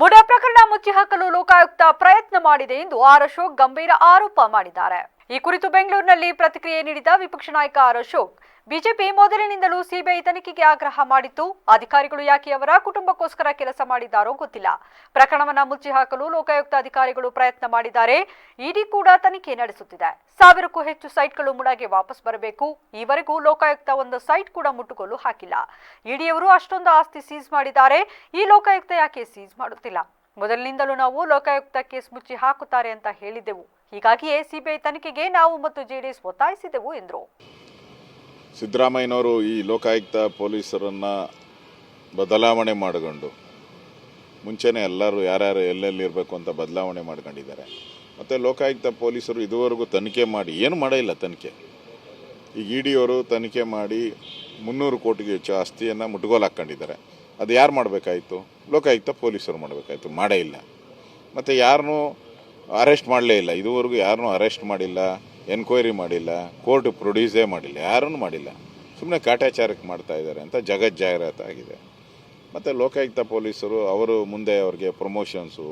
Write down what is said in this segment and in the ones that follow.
MUDA ಪ್ರಕರಣ ಮುಚ್ಚಿ ಹಾಕಲು ಲೋಕಾಯುಕ್ತ ಪ್ರಯತ್ನ ಮಾಡಿದೆ ಎಂದು ಆರ್ ಅಶೋಕ್ ಗಂಭೀರ ಆರೋಪ ಮಾಡಿದ್ದಾರೆ. ಈ ಕುರಿತು ಬೆಂಗಳೂರಿನಲ್ಲಿ ಪ್ರತಿಕ್ರಿಯೆ ನೀಡಿದ ವಿಪಕ್ಷ ನಾಯಕ ಆರ್ ಅಶೋಕ್, ಬಿಜೆಪಿ ಮೊದಲಿನಿಂದಲೂ ಸಿಬಿಐ ತನಿಖೆಗೆ ಆಗ್ರಹ ಮಾಡಿತ್ತು. ಅಧಿಕಾರಿಗಳು ಯಾಕೆ ಅವರ ಕುಟುಂಬಕ್ಕೋಸ್ಕರ ಕೆಲಸ ಮಾಡಿದ್ದಾರೋ ಗೊತ್ತಿಲ್ಲ. ಪ್ರಕರಣವನ್ನ ಮುಚ್ಚಿ ಹಾಕಲು ಲೋಕಾಯುಕ್ತ ಅಧಿಕಾರಿಗಳು ಪ್ರಯತ್ನ ಮಾಡಿದ್ದಾರೆ. ಇಡಿ ಕೂಡ ತನಿಖೆ ನಡೆಸುತ್ತಿದೆ. ಸಾವಿರಕ್ಕೂ ಹೆಚ್ಚು ಸೈಟ್ಗಳು ಮುಡಾಗೆ ವಾಪಸ್ ಬರಬೇಕು. ಈವರೆಗೂ ಲೋಕಾಯುಕ್ತ ಒಂದು ಸೈಟ್ ಕೂಡ ಮುಟ್ಟುಗೋಲು ಹಾಕಿಲ್ಲ. ಇಡಿಯವರು ಅಷ್ಟೊಂದು ಆಸ್ತಿ ಸೀಸ್ ಮಾಡಿದ್ದಾರೆ. ಈ ಲೋಕಾಯುಕ್ತ ಯಾಕೆ ಸೀಸ್ ಮಾಡುತ್ತಿಲ್ಲ? ಮೊದಲಿನಿಂದಲೂ ನಾವು ಲೋಕಾಯುಕ್ತ ಕೇಸ್ ಮುಚ್ಚಿ ಹಾಕುತ್ತಾರೆ ಅಂತ ಹೇಳಿದ್ದೆವು. ಹೀಗಾಗಿಯೇ ಸಿಬಿಐ ತನಿಖೆಗೆ ನಾವು ಮತ್ತು ಜೆಡಿಎಸ್ ಒತ್ತಾಯಿಸಿದೆವು ಎಂದರು. ಸಿದ್ದರಾಮಯ್ಯನವರು ಈ ಲೋಕಾಯುಕ್ತ ಪೊಲೀಸರನ್ನು ಬದಲಾವಣೆ ಮಾಡಿಕೊಂಡು, ಮುಂಚೆನೇ ಎಲ್ಲರೂ ಯಾರ್ಯಾರು ಎಲ್ಲೆಲ್ಲಿ ಇರಬೇಕು ಅಂತ ಬದಲಾವಣೆ ಮಾಡ್ಕೊಂಡಿದ್ದಾರೆ. ಮತ್ತು ಲೋಕಾಯುಕ್ತ ಪೊಲೀಸರು ಇದುವರೆಗೂ ತನಿಖೆ ಮಾಡಿ, ಏನು ಮಾಡಿಲ್ಲ ತನಿಖೆ. ಈಗ ಇ ಡಿಯವರು ತನಿಖೆ ಮಾಡಿ ಮುನ್ನೂರು ಕೋಟಿಗೆ ಹೆಚ್ಚು ಆಸ್ತಿಯನ್ನು ಮುಟ್ಗೋಲು ಹಾಕ್ಕೊಂಡಿದ್ದಾರೆ. ಅದು ಯಾರು ಮಾಡಬೇಕಾಯಿತು? ಲೋಕಾಯುಕ್ತ ಪೊಲೀಸರು ಮಾಡಬೇಕಾಯಿತು, ಮಾಡೇ ಇಲ್ಲ. ಮತ್ತು ಯಾರನ್ನೂ ಅರೆಸ್ಟ್ ಮಾಡಲೇ ಇಲ್ಲ. ಇದುವರೆಗೂ ಯಾರನ್ನೂ ಅರೆಸ್ಟ್ ಮಾಡಿಲ್ಲ, ಎನ್ಕ್ವೈರಿ ಮಾಡಿಲ್ಲ, ಕೋರ್ಟ್ ಪ್ರೊಡ್ಯೂಸೇ ಮಾಡಿಲ್ಲ, ಯಾರನ್ನೂ ಮಾಡಿಲ್ಲ. ಸುಮ್ಮನೆ ಕಾಟಾಚಾರಕ್ಕೆ ಮಾಡ್ತಾ ಇದ್ದಾರೆ ಅಂತ ಜಗತ್ ಜಾಹೀರಾತಾಗಿದೆ ಮತ್ತು ಲೋಕಾಯುಕ್ತ ಪೊಲೀಸರು, ಅವರು ಮುಂದೆ ಅವ್ರಿಗೆ ಪ್ರಮೋಷನ್ಸು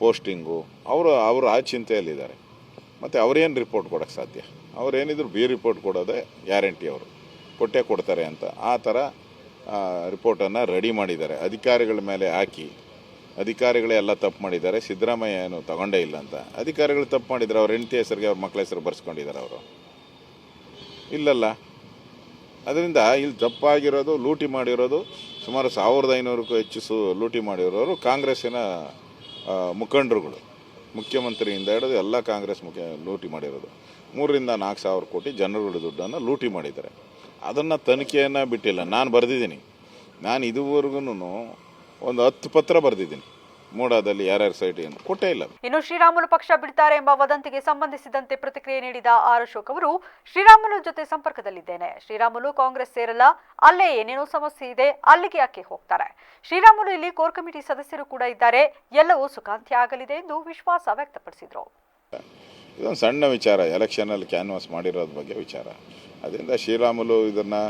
ಪೋಸ್ಟಿಂಗು, ಅವರು ಅವರು ಆ ಚಿಂತೆಯಲ್ಲಿದ್ದಾರೆ. ಮತ್ತು ಅವರೇನು ರಿಪೋರ್ಟ್ ಕೊಡೋಕ್ಕೆ ಸಾಧ್ಯ? ಅವರೇನಿದ್ರು ಬಿ ರಿಪೋರ್ಟ್ ಕೊಡೋದೇ ಗ್ಯಾರಂಟಿ ಅವರು. ಕೊಟ್ಟೇ ಕೊಡ್ತಾರೆ ಅಂತ ಆ ಥರ ರಿಪೋರ್ಟನ್ನು ರೆಡಿ ಮಾಡಿದ್ದಾರೆ. ಅಧಿಕಾರಿಗಳ ಮೇಲೆ ಹಾಕಿ ಅಧಿಕಾರಿಗಳೇ ಎಲ್ಲ ತಪ್ಪು ಮಾಡಿದ್ದಾರೆ. ಸಿದ್ದರಾಮಯ್ಯ ಏನು ತಗೊಂಡೇ ಇಲ್ಲ ಅಂತ. ಅಧಿಕಾರಿಗಳು ತಪ್ಪು ಮಾಡಿದ್ದಾರೆ ಅವ್ರ ಹೆಂಡತಿ ಹೆಸರಿಗೆ ಅವ್ರ ಮಕ್ಕಳ ಹೆಸರು ಬರ್ಸ್ಕೊಂಡಿದ್ದಾರೆ ಅವರು. ಇಲ್ಲಲ್ಲ. ಅದರಿಂದ ಇಲ್ಲಿ ತಪ್ಪಾಗಿರೋದು ಲೂಟಿ ಮಾಡಿರೋದು, ಸುಮಾರು ಸಾವಿರದ ಐನೂರಕ್ಕೂ ಹೆಚ್ಚು ಸು ಲೂಟಿ ಮಾಡಿರೋರು ಕಾಂಗ್ರೆಸ್ಸಿನ ಮುಖಂಡರುಗಳು. ಮುಖ್ಯಮಂತ್ರಿಯಿಂದ ಹಿಡಿದು ಎಲ್ಲ ಕಾಂಗ್ರೆಸ್ ಮುಖ್ಯ, ಲೂಟಿ ಮಾಡಿರೋದು. ಮೂರರಿಂದ ನಾಲ್ಕು ಸಾವಿರ ಕೋಟಿ ಜನರುಗಳ ದುಡ್ಡನ್ನು ಲೂಟಿ ಮಾಡಿದ್ದಾರೆ. ಅದನ್ನು ತನಿಖೆಯನ್ನು ಬಿಟ್ಟಿಲ್ಲ. ನಾನು ಬರೆದಿದ್ದೀನಿ. ನಾನು ಇದುವರೆಗೂ ಒಂದು ಹತ್ತು ಪತ್ರ ಬರೆದಿದ್ದೀನಿ. ಮೂಡಾದಲ್ಲಿ ಯಾರ್ಯಾರ ಸೈಟ್ ಏನು. ಕೊಟ್ಟೇ ಇಲ್ಲ ಇನ್ನು ಶ್ರೀರಾಮುಲು ಪಕ್ಷ ಬಿಡ್ತಾರೆ ಎಂಬ ವದಂತಿಗೆ ಸಂಬಂಧಿಸಿದಂತೆ ಪ್ರತಿಕ್ರಿಯೆ ನೀಡಿದ ಆರ್ ಅಶೋಕ್ ಅವರು ಶ್ರೀರಾಮುಲು ಜೊತೆ ಸಂಪರ್ಕದಲ್ಲಿದ್ದೇನೆ. ಶ್ರೀರಾಮುಲು ಕಾಂಗ್ರೆಸ್ ಸೇರಲ್ಲ ಅಲ್ಲೇ ಏನೇನೋ ಸಮಸ್ಯೆ ಇದೆ ಅಲ್ಲಿಗೆ ಯಾಕೆ ಹೋಗ್ತಾರೆ? ಶ್ರೀರಾಮುಲು ಇಲ್ಲಿ ಕೋರ್ ಕಮಿಟಿ ಸದಸ್ಯರು ಕೂಡ ಇದ್ದಾರೆ. ಎಲ್ಲವೂ ಸುಖಾಂತ್ಯ ಆಗಲಿದೆ ಎಂದು ವಿಶ್ವಾಸ ವ್ಯಕ್ತಪಡಿಸಿದರು. ಇದೊಂದು ಸಣ್ಣ ವಿಚಾರ ಎಲೆಕ್ಷನಲ್ಲಿ ಕ್ಯಾನ್ವಾಸ್ ಮಾಡಿರೋದ್ರ ಬಗ್ಗೆ ವಿಚಾರ. ಅದರಿಂದ ಶ್ರೀರಾಮುಲು ಇದನ್ನು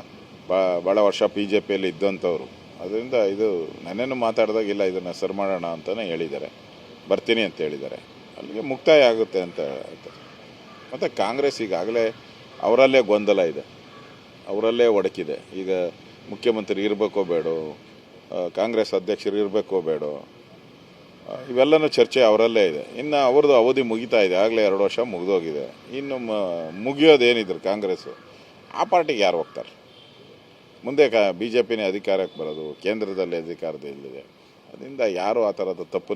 ಭಾಳ ವರ್ಷ ಬಿ ಜೆ ಪಿಯಲ್ಲಿ ಇದ್ದಂಥವ್ರು ಅದರಿಂದ ಇದು ನನ್ನೇನು ಮಾತಾಡಿದಾಗ ಇಲ್ಲ ಇದನ್ನು ಸರಿ ಮಾಡೋಣ ಅಂತಲೇ ಹೇಳಿದ್ದಾರೆ. ಬರ್ತೀನಿ ಅಂತ ಹೇಳಿದ್ದಾರೆ. ಅಲ್ಲಿಗೆ ಮುಕ್ತಾಯ ಆಗುತ್ತೆ ಅಂತ ಮತ್ತು ಕಾಂಗ್ರೆಸ್ ಈಗಾಗಲೇ ಅವರಲ್ಲೇ ಗೊಂದಲ ಇದೆ. ಅವರಲ್ಲೇ ಒಡಕಿದೆ. ಈಗ ಮುಖ್ಯಮಂತ್ರಿ ಇರಬೇಕೋ ಬೇಡ ಕಾಂಗ್ರೆಸ್ ಅಧ್ಯಕ್ಷರು ಇರಬೇಕೋ ಬೇಡ ಇವೆಲ್ಲನೂ ಚರ್ಚೆ ಅವರಲ್ಲೇ ಇದೆ. ಇನ್ನು ಅವ್ರದ್ದು ಅವಧಿ ಮುಗಿತಾ ಇದೆ. ಆಗಲೇ ಎರಡು ವರ್ಷ ಮುಗಿದೋಗಿದೆ. ಇನ್ನು ಮುಗಿಯೋದೇನಿದ್ರು ಕಾಂಗ್ರೆಸ್ಸು ಆ ಪಾರ್ಟಿಗೆ ಯಾರು ಹೋಗ್ತಾರೆ? ಮುಂದೆ ಕ ಬಿ ಜೆ ಪಿನೇ ಅಧಿಕಾರಕ್ಕೆ ಬರೋದು ಕೇಂದ್ರದಲ್ಲಿ ಅಧಿಕಾರದಲ್ಲಿದೆ ಅದರಿಂದ ಯಾರೂ ಆ ಥರದ ತಪ್ಪು